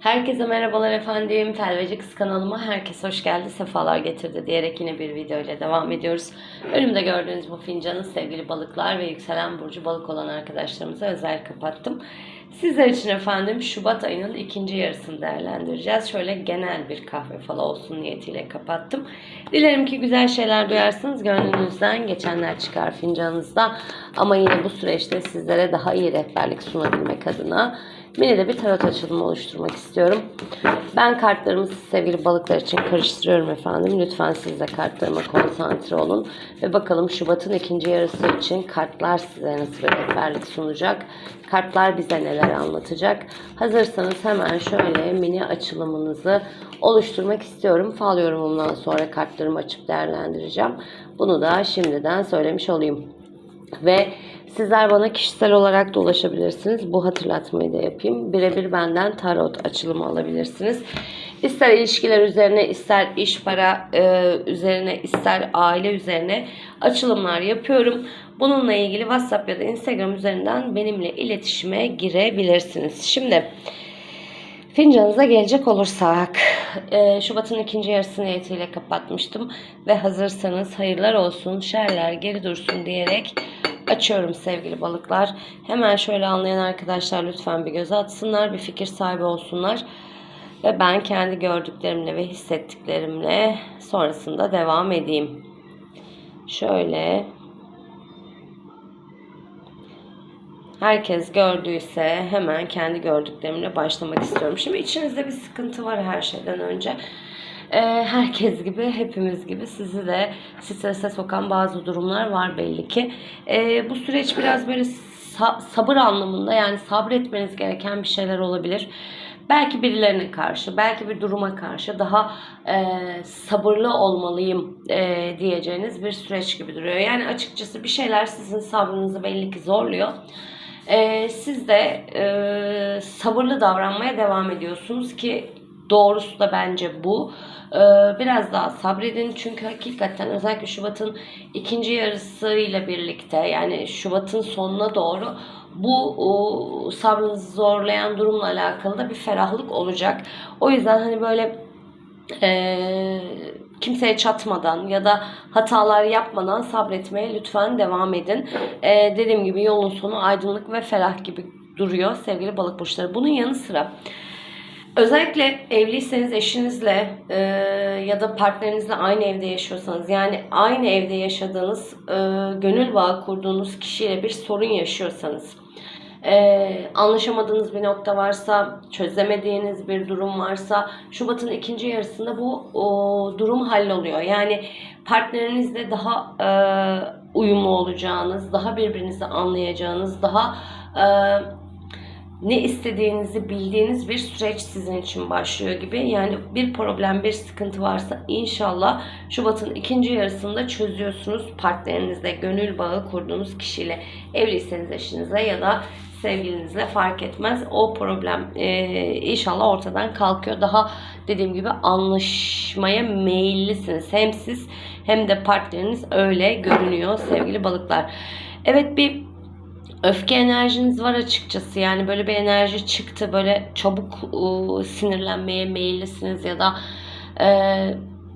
Herkese merhabalar efendim. Telveci Kız kanalıma herkes hoş geldi, sefalar getirdi diyerek yine bir video ile devam ediyoruz. Önümde gördüğünüz bu fincanı sevgili balıklar ve yükselen burcu balık olan arkadaşlarımıza özel kapattım. Sizler için efendim Şubat ayının ikinci yarısını değerlendireceğiz. Şöyle genel bir kahve falı olsun niyetiyle kapattım. Dilerim ki güzel şeyler duyarsınız. Gönlünüzden geçenler çıkar fincanınızda. Ama yine bu süreçte sizlere daha iyi rehberlik sunabilmek adına Mini de bir tarot açılımı oluşturmak istiyorum. Ben kartlarımı sevgili balıklar için karıştırıyorum efendim. Lütfen siz de kartlarıma konsantre olun. Ve bakalım Şubat'ın ikinci yarısı için kartlar size nasıl bir rehberlik sunacak? Kartlar bize neler anlatacak? Hazırsanız hemen şöyle mini açılımınızı oluşturmak istiyorum. Fal yorumumdan sonra kartlarımı açıp değerlendireceğim. Bunu da şimdiden söylemiş olayım. Ve sizler bana kişisel olarak da ulaşabilirsiniz. Bu hatırlatmayı da yapayım. Birebir benden tarot açılımı alabilirsiniz. İster ilişkiler üzerine, ister iş para e, üzerine, ister aile üzerine açılımlar yapıyorum. Bununla ilgili WhatsApp ya da Instagram üzerinden benimle iletişime girebilirsiniz. Şimdi Fincanınıza gelecek olursak, e, Şubat'ın ikinci yarısı niyetiyle kapatmıştım ve hazırsanız hayırlar olsun, şerler geri dursun diyerek açıyorum sevgili balıklar. Hemen şöyle anlayan arkadaşlar lütfen bir göz atsınlar, bir fikir sahibi olsunlar. Ve ben kendi gördüklerimle ve hissettiklerimle sonrasında devam edeyim. Şöyle herkes gördüyse hemen kendi gördüklerimle başlamak istiyorum. Şimdi içinizde bir sıkıntı var her şeyden önce. Ee, herkes gibi, hepimiz gibi sizi de strese sokan bazı durumlar var belli ki. Ee, bu süreç biraz böyle sa- sabır anlamında yani sabretmeniz gereken bir şeyler olabilir. Belki birilerine karşı, belki bir duruma karşı daha e, sabırlı olmalıyım e, diyeceğiniz bir süreç gibi duruyor. Yani açıkçası bir şeyler sizin sabrınızı belli ki zorluyor. Ee, siz de e, sabırlı davranmaya devam ediyorsunuz ki doğrusu da bence bu. Ee, biraz daha sabredin çünkü hakikaten özellikle Şubat'ın ikinci yarısıyla birlikte yani Şubat'ın sonuna doğru bu sabrınızı zorlayan durumla alakalı da bir ferahlık olacak. O yüzden hani böyle e, kimseye çatmadan ya da hatalar yapmadan sabretmeye lütfen devam edin. E, dediğim gibi yolun sonu aydınlık ve ferah gibi duruyor sevgili balık burçları. Bunun yanı sıra özellikle evliyseniz eşinizle e, ya da partnerinizle aynı evde yaşıyorsanız yani aynı evde yaşadığınız e, gönül bağı kurduğunuz kişiyle bir sorun yaşıyorsanız ee, anlaşamadığınız bir nokta varsa, çözemediğiniz bir durum varsa Şubat'ın ikinci yarısında bu o, durum halloluyor. Yani partnerinizle daha e, uyumlu olacağınız, daha birbirinizi anlayacağınız, daha e, ne istediğinizi bildiğiniz bir süreç sizin için başlıyor gibi. Yani bir problem, bir sıkıntı varsa inşallah Şubat'ın ikinci yarısında çözüyorsunuz partnerinizle, gönül bağı kurduğunuz kişiyle, evliyseniz eşinize ya da sevgilinizle fark etmez. O problem e, inşallah ortadan kalkıyor. Daha dediğim gibi anlaşmaya meyillisiniz. Hem siz hem de partneriniz öyle görünüyor sevgili balıklar. Evet bir öfke enerjiniz var açıkçası. Yani böyle bir enerji çıktı. Böyle çabuk e, sinirlenmeye meyillisiniz ya da e,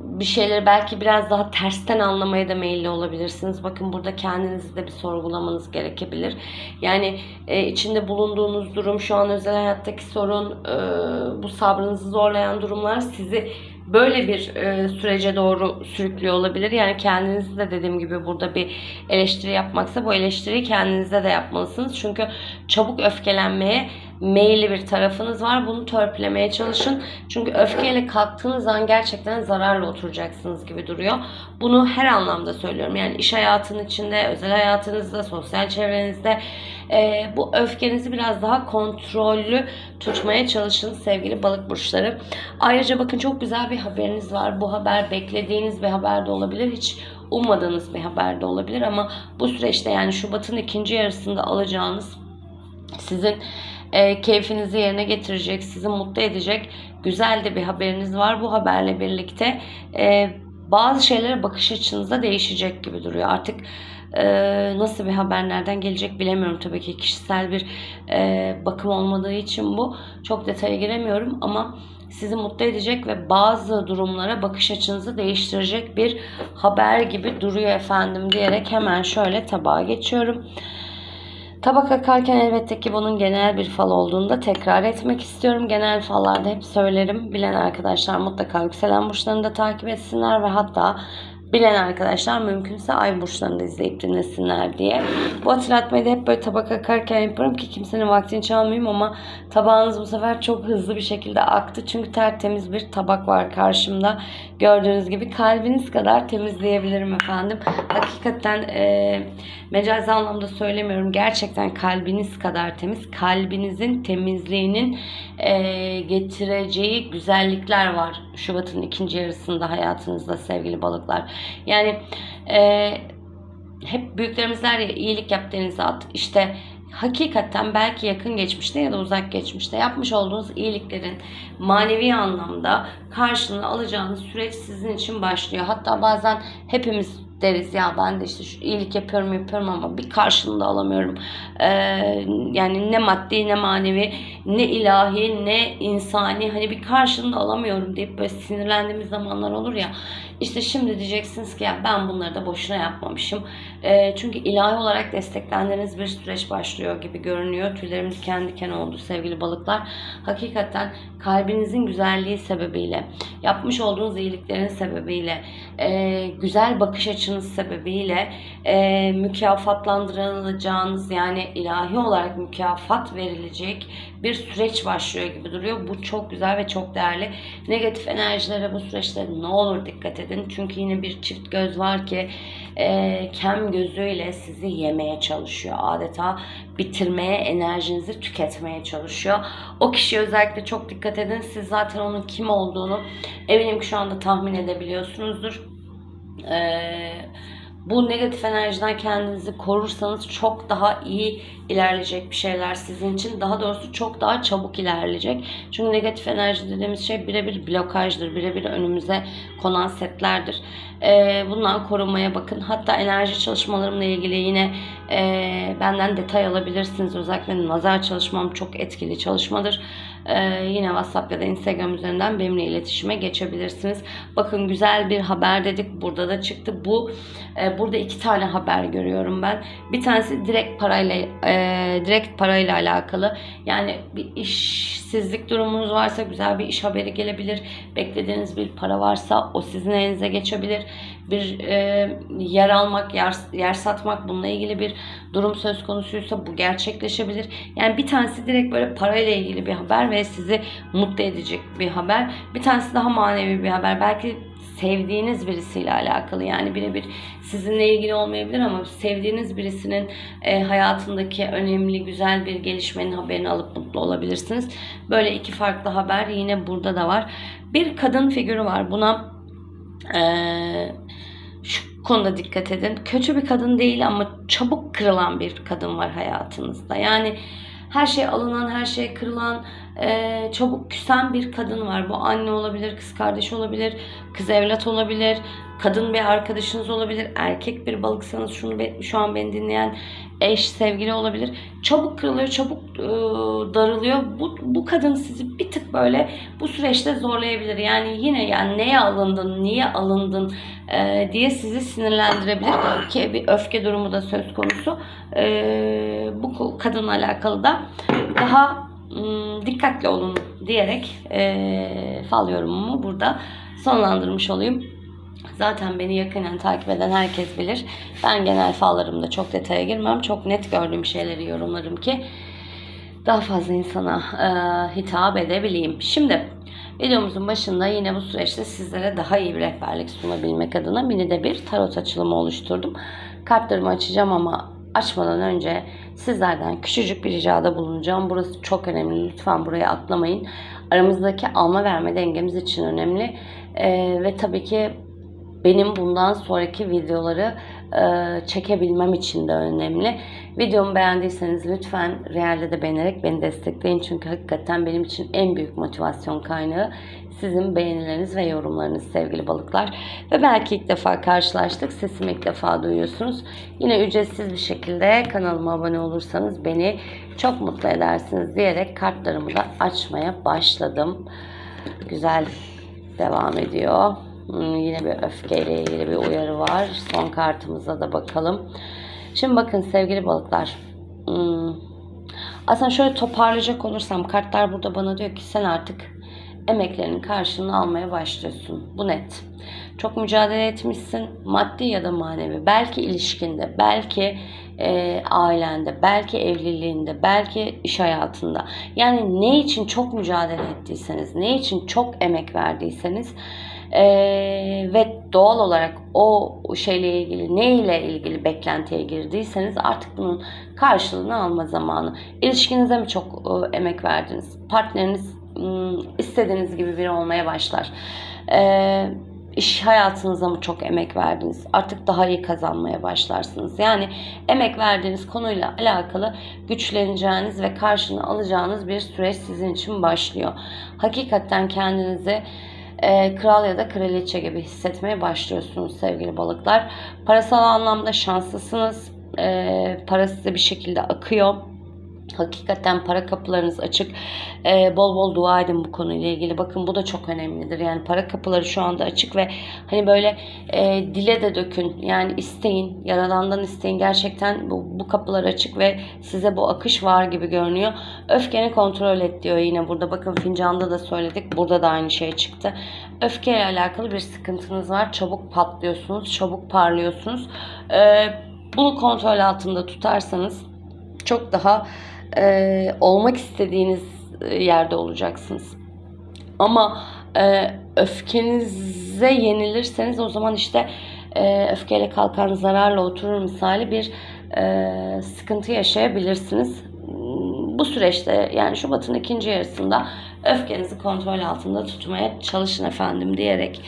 bir şeyleri belki biraz daha tersten anlamaya da meyilli olabilirsiniz. Bakın burada kendinizi de bir sorgulamanız gerekebilir. Yani e, içinde bulunduğunuz durum, şu an özel hayattaki sorun, e, bu sabrınızı zorlayan durumlar sizi böyle bir e, sürece doğru sürüklüyor olabilir. Yani kendinizi de dediğim gibi burada bir eleştiri yapmaksa bu eleştiriyi kendinize de yapmalısınız. Çünkü çabuk öfkelenmeye meyilli bir tarafınız var. Bunu törpülemeye çalışın. Çünkü öfkeyle kalktığınız an gerçekten zararla oturacaksınız gibi duruyor. Bunu her anlamda söylüyorum. Yani iş hayatının içinde, özel hayatınızda, sosyal çevrenizde e, bu öfkenizi biraz daha kontrollü tutmaya çalışın sevgili balık burçları. Ayrıca bakın çok güzel bir haberiniz var. Bu haber beklediğiniz bir haber de olabilir. Hiç ummadığınız bir haber de olabilir ama bu süreçte yani Şubat'ın ikinci yarısında alacağınız sizin e, keyfinizi yerine getirecek, sizi mutlu edecek güzel de bir haberiniz var. Bu haberle birlikte e, bazı şeylere bakış açınızda değişecek gibi duruyor. Artık e, nasıl bir haber nereden gelecek bilemiyorum. Tabii ki kişisel bir e, bakım olmadığı için bu çok detaya giremiyorum ama sizi mutlu edecek ve bazı durumlara bakış açınızı değiştirecek bir haber gibi duruyor efendim diyerek hemen şöyle tabağa geçiyorum. Tabak akarken elbette ki bunun genel bir fal olduğunu da tekrar etmek istiyorum. Genel fallarda hep söylerim. Bilen arkadaşlar mutlaka yükselen burçlarını da takip etsinler ve hatta bilen arkadaşlar mümkünse ay burçlarını izleyip dinlesinler diye. Bu hatırlatmayı da hep böyle tabak akarken yaparım ki kimsenin vaktini çalmayayım ama tabağınız bu sefer çok hızlı bir şekilde aktı. Çünkü tertemiz bir tabak var karşımda. Gördüğünüz gibi kalbiniz kadar temizleyebilirim efendim. Hakikaten e, mecazi anlamda söylemiyorum. Gerçekten kalbiniz kadar temiz. Kalbinizin temizliğinin e, getireceği güzellikler var. Şubat'ın ikinci yarısında hayatınızda sevgili balıklar. Yani e, hep büyüklerimiz der ya iyilik yap denize at. İşte hakikaten belki yakın geçmişte ya da uzak geçmişte yapmış olduğunuz iyiliklerin manevi anlamda karşılığını alacağınız süreç sizin için başlıyor. Hatta bazen hepimiz deriz ya ben de işte şu iyilik yapıyorum yapıyorum ama bir karşılığını da alamıyorum. Ee, yani ne maddi ne manevi ne ilahi ne insani hani bir karşılığını alamıyorum deyip böyle sinirlendiğimiz zamanlar olur ya. İşte şimdi diyeceksiniz ki ya ben bunları da boşuna yapmamışım. Ee, çünkü ilahi olarak desteklendiğiniz bir süreç başlıyor gibi görünüyor. Tüylerim diken diken oldu sevgili balıklar. Hakikaten kalbinizin güzelliği sebebiyle, yapmış olduğunuz iyiliklerin sebebiyle, e, güzel bakış açınız sebebiyle e, mükafatlandırılacağınız yani ilahi olarak mükafat verilecek bir süreç başlıyor gibi duruyor. Bu çok güzel ve çok değerli. Negatif enerjilere bu süreçte ne olur dikkat edin. Çünkü yine bir çift göz var ki e, kem gözüyle sizi yemeye çalışıyor. Adeta bitirmeye, enerjinizi tüketmeye çalışıyor. O kişiye özellikle çok dikkat edin. Siz zaten onun kim olduğunu eminim ki şu anda tahmin edebiliyorsunuzdur. Eee bu negatif enerjiden kendinizi korursanız çok daha iyi ilerleyecek bir şeyler sizin için. Daha doğrusu çok daha çabuk ilerleyecek. Çünkü negatif enerji dediğimiz şey birebir blokajdır. Birebir önümüze konan setlerdir. Ee, bundan korunmaya bakın. Hatta enerji çalışmalarımla ilgili yine e, benden detay alabilirsiniz. Özellikle nazar çalışmam çok etkili çalışmadır. Ee, yine WhatsApp ya da Instagram üzerinden benimle iletişime geçebilirsiniz. Bakın güzel bir haber dedik. Burada da çıktı. Bu e, burada iki tane haber görüyorum ben. Bir tanesi direkt parayla e, direkt parayla alakalı. Yani bir işsizlik durumunuz varsa güzel bir iş haberi gelebilir. Beklediğiniz bir para varsa o sizin elinize geçebilir. Bir e, yer almak, yer, yer satmak bununla ilgili bir durum söz konusuysa bu gerçekleşebilir. Yani bir tanesi direkt böyle parayla ilgili bir haber ve sizi mutlu edecek bir haber. Bir tanesi daha manevi bir haber. Belki sevdiğiniz birisiyle alakalı yani birebir sizinle ilgili olmayabilir ama sevdiğiniz birisinin e, hayatındaki önemli güzel bir gelişmenin haberini alıp mutlu olabilirsiniz. Böyle iki farklı haber yine burada da var. Bir kadın figürü var. Buna e, şu konuda dikkat edin. Kötü bir kadın değil ama çabuk kırılan bir kadın var hayatınızda. Yani her şey alınan, her şey kırılan, e, çabuk küsen bir kadın var. Bu anne olabilir, kız kardeş olabilir, kız evlat olabilir, kadın bir arkadaşınız olabilir, erkek bir balıksanız şunu şu an beni dinleyen eş, sevgili olabilir. Çabuk kırılıyor, çabuk e, darılıyor. Bu, bu kadın sizi bir tık böyle bu süreçte zorlayabilir. Yani yine yani neye alındın, niye alındın e, diye sizi sinirlendirebilir. Ki bir öfke durumu da söz konusu. E, bu kadınla alakalı da daha ım, dikkatli olun diyerek e, fal yorumumu burada sonlandırmış olayım. Zaten beni yakinen takip eden herkes bilir. Ben genel fallarımda çok detaya girmem. Çok net gördüğüm şeyleri yorumlarım ki daha fazla insana e, hitap edebileyim. Şimdi videomuzun başında yine bu süreçte sizlere daha iyi bir rehberlik sunabilmek adına mini de bir tarot açılımı oluşturdum. Kartlarımı açacağım ama açmadan önce sizlerden küçücük bir ricada bulunacağım. Burası çok önemli. Lütfen buraya atlamayın. Aramızdaki alma verme dengemiz için önemli. E, ve tabii ki benim bundan sonraki videoları e, çekebilmem için de önemli. Videomu beğendiyseniz lütfen Real'de de beğenerek beni destekleyin. Çünkü hakikaten benim için en büyük motivasyon kaynağı sizin beğenileriniz ve yorumlarınız sevgili balıklar. Ve belki ilk defa karşılaştık. Sesimi ilk defa duyuyorsunuz. Yine ücretsiz bir şekilde kanalıma abone olursanız beni çok mutlu edersiniz diyerek kartlarımı da açmaya başladım. Güzel devam ediyor. Hmm, yine bir öfkeyle ilgili bir uyarı var. Son kartımıza da bakalım. Şimdi bakın sevgili balıklar. Hmm, aslında şöyle toparlayacak olursam kartlar burada bana diyor ki sen artık emeklerinin karşılığını almaya başlıyorsun. Bu net. Çok mücadele etmişsin maddi ya da manevi. Belki ilişkinde, belki e, ailende, belki evliliğinde, belki iş hayatında. Yani ne için çok mücadele ettiyseniz, ne için çok emek verdiyseniz e, ve doğal olarak o şeyle ilgili, ne ile ilgili beklentiye girdiyseniz artık bunun karşılığını alma zamanı. İlişkinize mi çok e, emek verdiniz? Partneriniz istediğiniz gibi biri olmaya başlar. Eee iş hayatınıza mı çok emek verdiniz? Artık daha iyi kazanmaya başlarsınız. Yani emek verdiğiniz konuyla alakalı güçleneceğiniz ve karşılığını alacağınız bir süreç sizin için başlıyor. Hakikaten kendinizi e, kral ya da kraliçe gibi hissetmeye başlıyorsunuz sevgili balıklar. Parasal anlamda şanslısınız. E, para size bir şekilde akıyor. Hakikaten para kapılarınız açık. Ee, bol bol dua edin bu konuyla ilgili. Bakın bu da çok önemlidir. Yani para kapıları şu anda açık ve hani böyle e, dile de dökün. Yani isteyin. Yaradandan isteyin. Gerçekten bu, bu kapılar açık ve size bu akış var gibi görünüyor. Öfkeni kontrol et diyor yine burada. Bakın fincanda da söyledik. Burada da aynı şey çıktı. Öfkeyle alakalı bir sıkıntınız var. Çabuk patlıyorsunuz. Çabuk parlıyorsunuz. Ee, bunu kontrol altında tutarsanız çok daha e, olmak istediğiniz yerde olacaksınız. Ama e, öfkenize yenilirseniz o zaman işte e, öfkeyle kalkan zararla oturur misali bir e, sıkıntı yaşayabilirsiniz. Bu süreçte yani Şubat'ın ikinci yarısında öfkenizi kontrol altında tutmaya çalışın efendim diyerek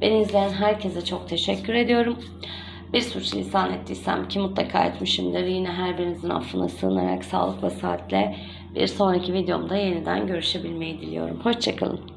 beni izleyen herkese çok teşekkür ediyorum. Bir suç lisan ettiysem ki mutlaka etmişimdir. Yine her birinizin affına sığınarak sağlıkla saatle bir sonraki videomda yeniden görüşebilmeyi diliyorum. Hoşçakalın.